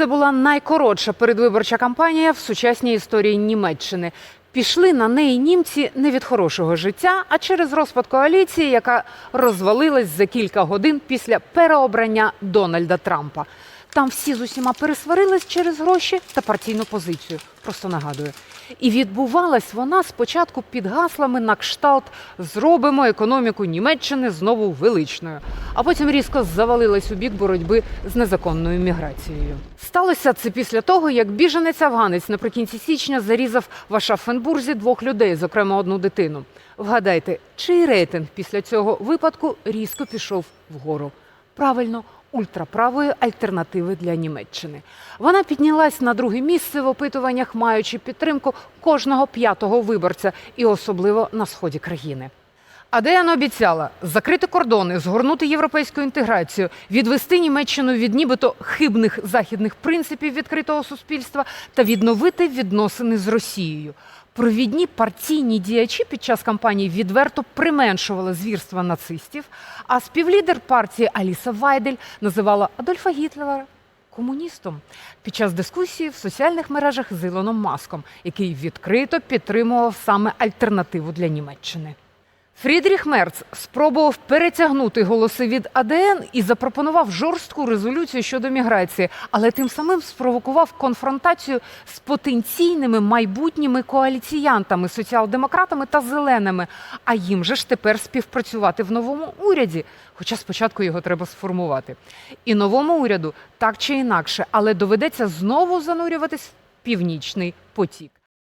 Це була найкоротша передвиборча кампанія в сучасній історії Німеччини. Пішли на неї німці не від хорошого життя, а через розпад коаліції, яка розвалилась за кілька годин після переобрання Дональда Трампа. Там всі з усіма пересварились через гроші та партійну позицію. Просто нагадую. І відбувалась вона спочатку під гаслами на кшталт Зробимо економіку Німеччини знову величною, а потім різко завалилась у бік боротьби з незаконною міграцією. Сталося це після того, як біженець афганець наприкінці січня зарізав в Ашафенбурзі двох людей, зокрема одну дитину. Вгадайте, чий рейтинг після цього випадку різко пішов вгору? Правильно, ультраправої альтернативи для Німеччини. Вона піднялась на друге місце в опитуваннях, маючи підтримку кожного п'ятого виборця, і особливо на сході країни. АДН обіцяла закрити кордони, згорнути європейську інтеграцію, відвести Німеччину від нібито хибних західних принципів відкритого суспільства та відновити відносини з Росією. Провідні партійні діячі під час кампанії відверто применшували звірства нацистів, а співлідер партії Аліса Вайдель називала Адольфа Гітлера комуністом під час дискусії в соціальних мережах з Ілоном Маском, який відкрито підтримував саме альтернативу для Німеччини. Фрідріх Мерц спробував перетягнути голоси від АДН і запропонував жорстку резолюцію щодо міграції, але тим самим спровокував конфронтацію з потенційними майбутніми коаліціянтами, соціал-демократами та зеленими. А їм же ж тепер співпрацювати в новому уряді. Хоча спочатку його треба сформувати. І новому уряду так чи інакше, але доведеться знову занурюватись в північний потік.